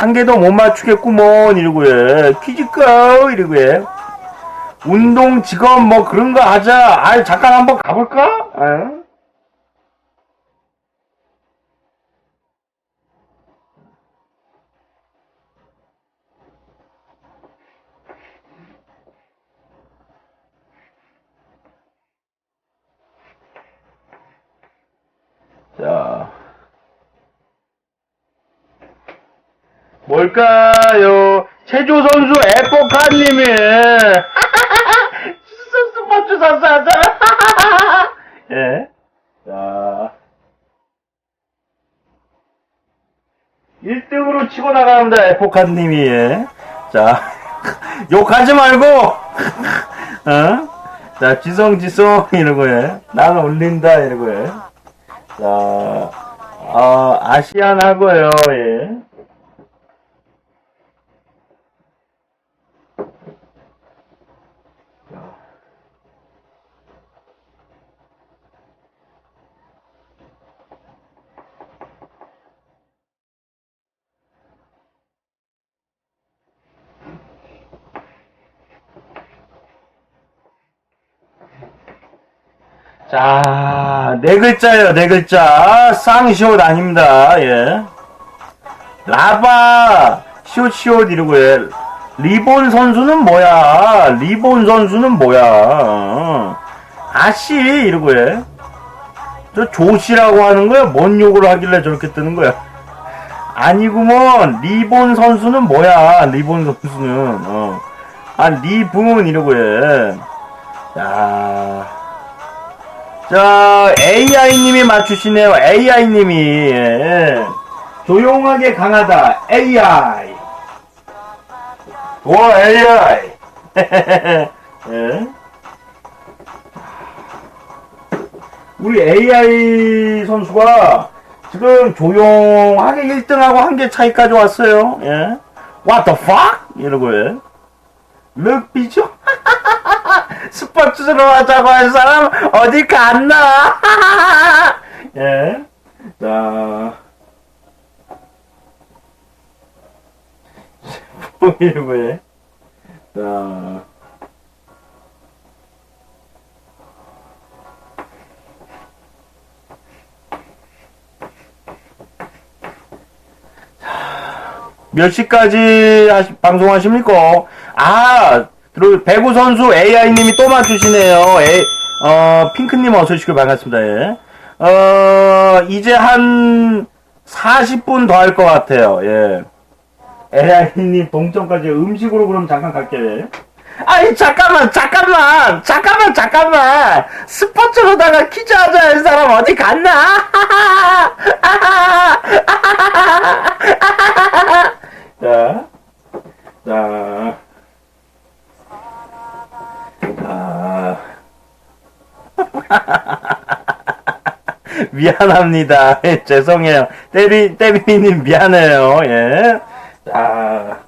한 개도 못 맞추겠구먼 이러고 해 퀴즈 고 이러고 해 운동 직업 뭐 그런 거 하자 아 잠깐 한번 가볼까? 어? 자 뭘까요? 체조 선수 에포카님이 스포츠 선수 하잖아. 예. 자. 1등으로 치고 나갑니다, 에포카님이. 예. 자. 욕하지 말고! 어? 자, 지성 지성, 이러고 해. 나는 올린다, 이러고 해. 자, 어, 아시안 하고요, 예. 자, 네 글자예요, 네 글자. 쌍시옷 아닙니다, 예. 라바, 시옷시옷 이러고 해. 리본 선수는 뭐야? 리본 선수는 뭐야? 어. 아씨, 이러고 해. 저 조씨라고 하는 거야? 뭔 욕을 하길래 저렇게 뜨는 거야? 아니구먼, 리본 선수는 뭐야? 리본 선수는, 어. 아, 리분, 이러고 해. 자. 자, AI님이 맞추시네요. AI님이. 예. 조용하게 강하다. AI. 와, AI. 예. 우리 AI 선수가 지금 조용하게 1등하고 한 개 차이까지 왔어요. 예. What the fuck? 이러고 예. 럭비죠? 스포츠로 하자고 한 사람 어디 갔나? 예. 자. 이러고요. 자. 몇 시까지 하시- 방송하십니까? 아, 그리고 배구 선수 AI님이 또 맞추시네요. A, 어, 핑크님 어서 오시고 반갑습니다. 예. 어, 이제 한 40분 더 할 것 같아요. 예. AI님 동점까지 음식으로 그럼 잠깐 갈게요. 아니, 잠깐만, 잠깐만, 잠깐만, 잠깐만. 스포츠로다가 퀴즈 하자 할 사람 어디 갔나? 자, 자, 미안합니다. 예, 죄송해요. 때비, 때비님 미안해요. 예. 자.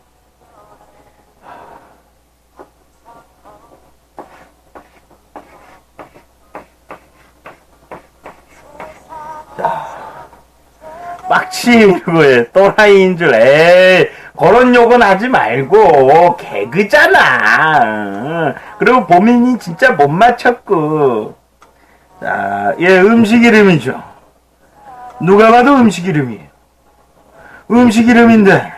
빡치 이러고 해. 또라이인 줄 에이 그런 욕은 하지 말고 개그잖아 그리고 보민이 진짜 못 맞췄고 자 예 음식 이름이죠. 누가 봐도 음식 이름이에요 음식 이름인데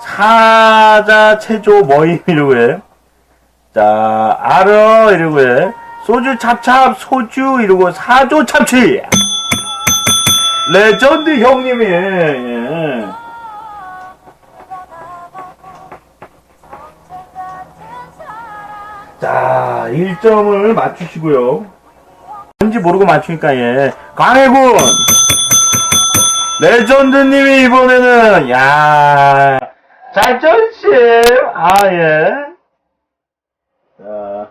사자 체조 모임 이러고 해 자 알어 이러고 해. 소주 찹찹 소주 이러고 사조 찹치. 레전드 형님이 예. 자 1점을 맞추시고요 뭔지 모르고 맞추니까 예 강해군 레전드님이 이번에는 야 자존심 아 예 자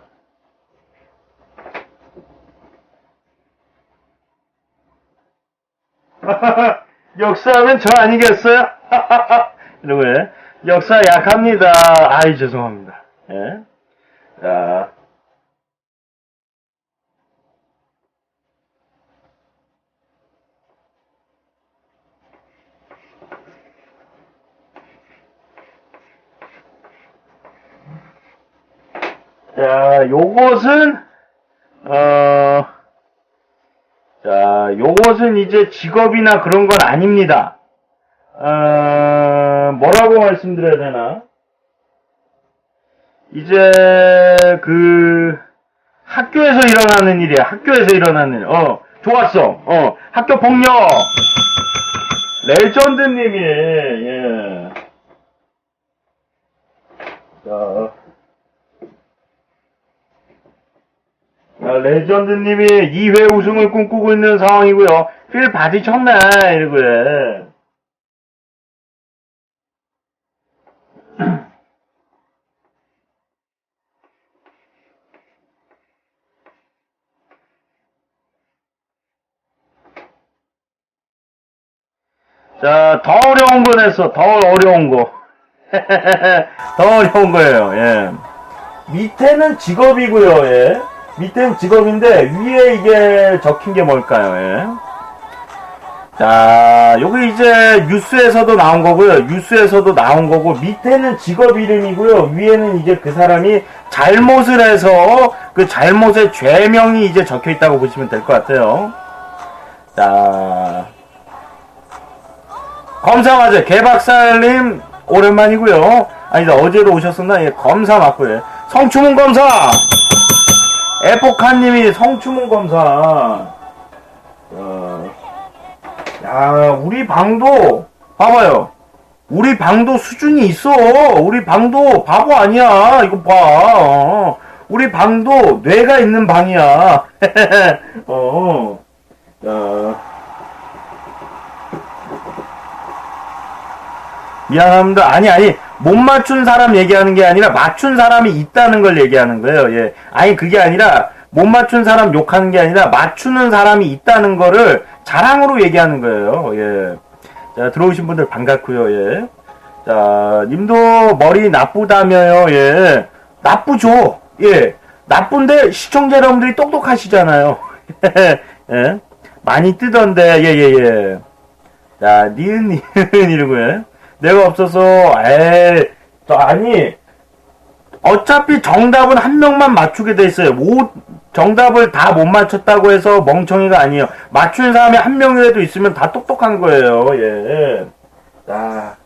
역사하면 저 아니겠어요? 이러고 해. 역사 약합니다. 아이 죄송합니다. 예. 자. 자, 요것은, 어, 자, 요것은 이제 직업이나 그런 건 아닙니다. 어, 뭐라고 말씀드려야 되나? 이제, 그, 학교에서 일어나는 일이야. 학교에서 일어나는 일. 어, 좋았어. 어, 학교 폭력. 레전드님이, 예. 자, 레전드님이 2회 우승을 꿈꾸고 있는 상황이고요. 필 받으셨네, 이러고요. 자, 더 어려운 거 냈어. 더 어려운 거. 더 어려운 거예요, 예. 밑에는 직업이고요, 예. 밑에는 직업인데, 위에 이게 적힌 게 뭘까요, 예. 자, 요게 이제 뉴스에서도 나온 거고요. 뉴스에서도 나온 거고, 밑에는 직업 이름이고요. 위에는 이제 그 사람이 잘못을 해서 그 잘못의 죄명이 이제 적혀 있다고 보시면 될 것 같아요. 자, 검사 맞아요. 개박살님 오랜만이고요. 아니 어제도 오셨었나? 예, 검사 맞고요. 성추문 검사. 에포카님이 성추문 검사. 어, 야, 우리 방도 봐봐요. 우리 방도 수준이 있어. 우리 방도 바보 아니야. 이거 봐. 어. 우리 방도 뇌가 있는 방이야. 어. 어. 미안합니다. 아니, 아니, 못 맞춘 사람 얘기하는 게 아니라 맞춘 사람이 있다는 걸 얘기하는 거예요. 예. 아니, 그게 아니라 못 맞춘 사람 욕하는 게 아니라 맞추는 사람이 있다는 거를 자랑으로 얘기하는 거예요. 예. 자, 들어오신 분들 반갑고요. 예. 자, 님도 머리 나쁘다며요. 예. 나쁘죠. 예. 나쁜데 시청자 여러분들이 똑똑하시잖아요. 예. 많이 뜨던데, 예, 예, 예. 자, 니은, 니은, 이러고요. 내가 없어서, 에이, 저, 아니, 어차피 정답은 한 명만 맞추게 돼 있어요. 모, 정답을 다 못 맞췄다고 해서 멍청이가 아니에요. 맞춘 사람이 한 명이라도 있으면 다 똑똑한 거예요. 예. 자.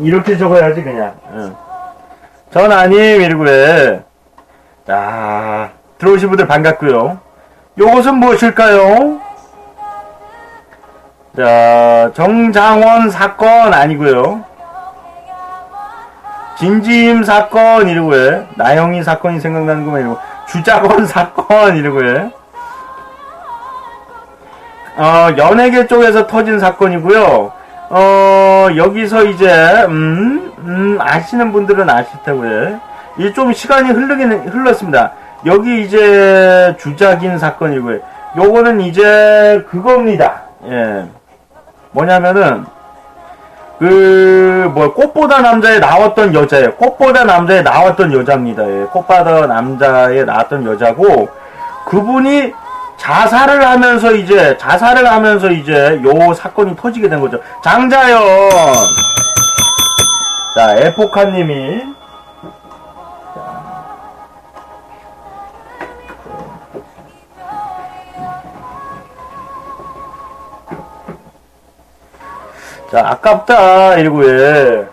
이렇게 적어야지 그냥. 응. 전 아님 이러고 왜. 자 들어오신 분들 반갑고요. 요것은 무엇일까요? 자 정장원 사건 아니고요. 진지임 사건 이러고 왜. 나영이 사건이 생각나는구만 이러고. 주작원 사건 이러고 왜. 어 연예계 쪽에서 터진 사건이고요. 어, 여기서 이제, 음, 음, 아시는 분들은 아실 테고요. 이제 좀 시간이 흐르긴, 흘렀습니다. 여기 이제 주작인 사건이고요. 요거는 이제 그겁니다. 예. 뭐냐면은, 그, 뭐, 꽃보다 남자에 나왔던 여자예요. 꽃보다 남자에 나왔던 여자입니다. 예. 꽃보다 남자에 나왔던 여자고, 그분이 자살을 하면서 이제 자살을 하면서 이제 요 사건이 터지게 된 거죠. 장자연. 자, 에포카님이 자, 아깝다, 191.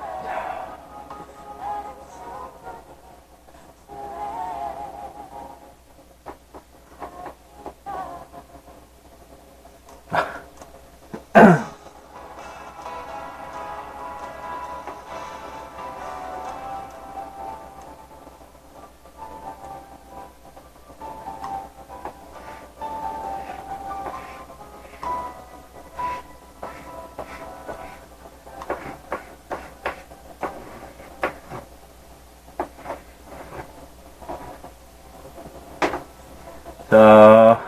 자,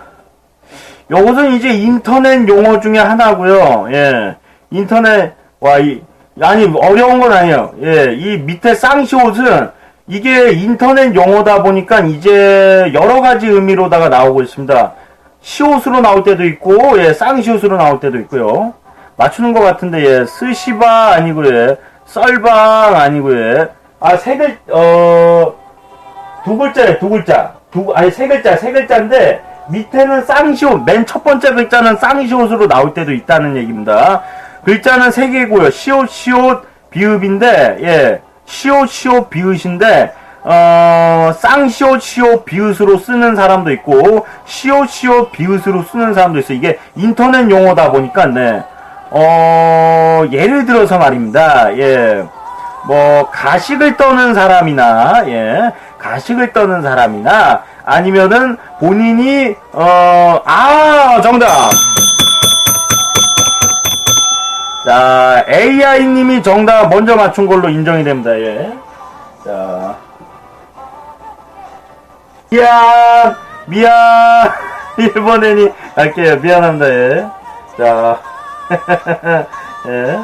요것은 이제 인터넷 용어 중에 하나고요. 예, 인터넷 와 이 아니 어려운 건 아니에요. 예, 이 밑에 쌍시 옷은 이게 인터넷 용어다 보니까 이제 여러 가지 의미로다가 나오고 있습니다. 시옷으로 나올 때도 있고, 예, 쌍시옷으로 나올 때도 있고요. 맞추는 것 같은데, 예, 스시바 아니고, 예, 썰방 아니고, 예. 아, 세 글, 어, 두 글자에 두 글자. 두, 아니, 세 글자, 세 글자인데, 밑에는 쌍시옷, 맨 첫 번째 글자는 쌍시옷으로 나올 때도 있다는 얘기입니다. 글자는 세 개고요. 시옷, 시옷, 비읍인데, 예, 시옷, 시옷, 비읍인데, 어, 쌍시옷, 시옷, 비읍으로 쓰는 사람도 있고, 시옷, 시옷, 비읍으로 쓰는 사람도 있어요. 이게 인터넷 용어다 보니까, 네. 어, 예를 들어서 말입니다. 예. 뭐, 가식을 떠는 사람이나, 예. 가식을 떠는 사람이나, 아니면은 본인이, 어, 아, 정답! 자, AI님이 정답 먼저 맞춘 걸로 인정이 됩니다, 예. 자. 미안! 미안! 일본 애니 갈게요. 미안합니다, 예. 자. 예.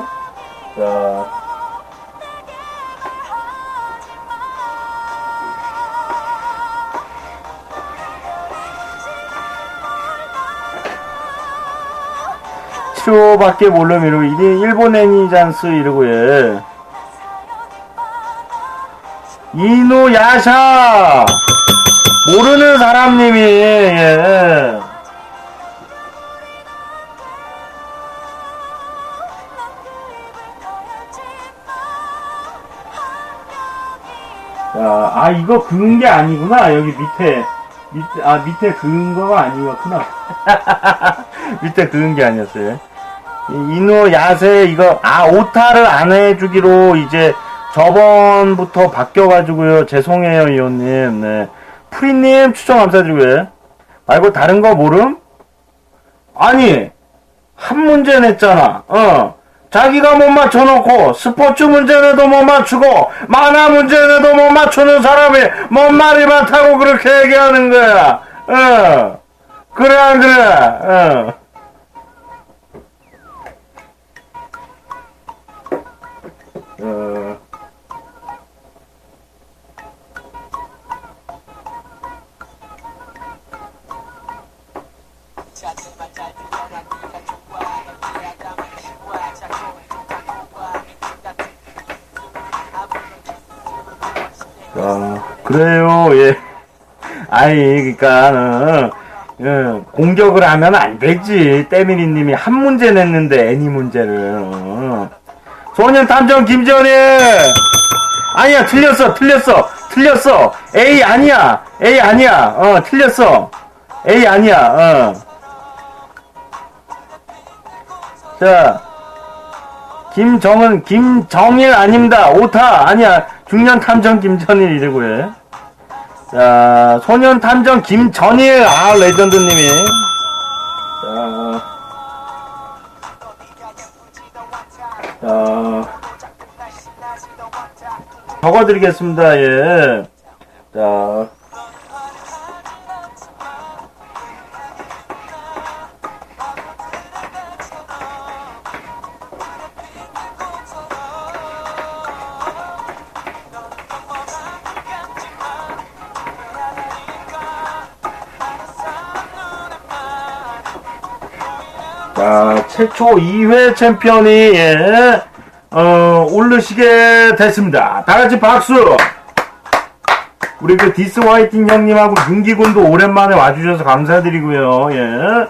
자. 치료밖에 모름 이러고 이게 일본 애니잔스 이러고 예. 이노 야샤 모르는 사람님이 예. 자, 아 이거 그은 게 아니구나 여기 밑에 밑에 아 밑에 그은 거가 아니었구나 밑에 그은 게 아니었어요. 이- 이노 야세 이거 아 오타를 안 해주기로 이제 저번부터 바뀌어가지고요. 죄송해요 이호님. 네. 프리님 추천 감사드리고요. 말고 다른 거 모름? 아니 한 문제 냈잖아. 어. 자기가 못 맞춰놓고 스포츠 문제 내도 못 맞추고 만화 문제 내도 못 맞추는 사람이 뭔 말이 많다고 그렇게 얘기하는 거야? 어. 그래 안 그래? 어 어, 아, 그래요, 예. 아이, 그니까, 어, 어, 공격을 하면 안 되지. 때미리 님이 한 문제 냈는데, 애니 문제를. 어. 소년 탐정 김전희! 아니야, 틀렸어, 틀렸어, 틀렸어. A 아니야, A 아니야, 어, 틀렸어. A 아니야, 어. 자, 김정은, 김정일 아닙니다. 오타, 아니야. 중년 탐정 김전일 이러고요. 자, 소년 탐정 김전일, 아, 레전드님이. 자, 자, 적어드리겠습니다, 예. 자, 자, 최초 2회 챔피언이, 예, 어, 오르시게 됐습니다. 다 같이 박수! 우리 그 디스 화이팅 형님하고 윤기군도 오랜만에 와주셔서 감사드리고요, 예.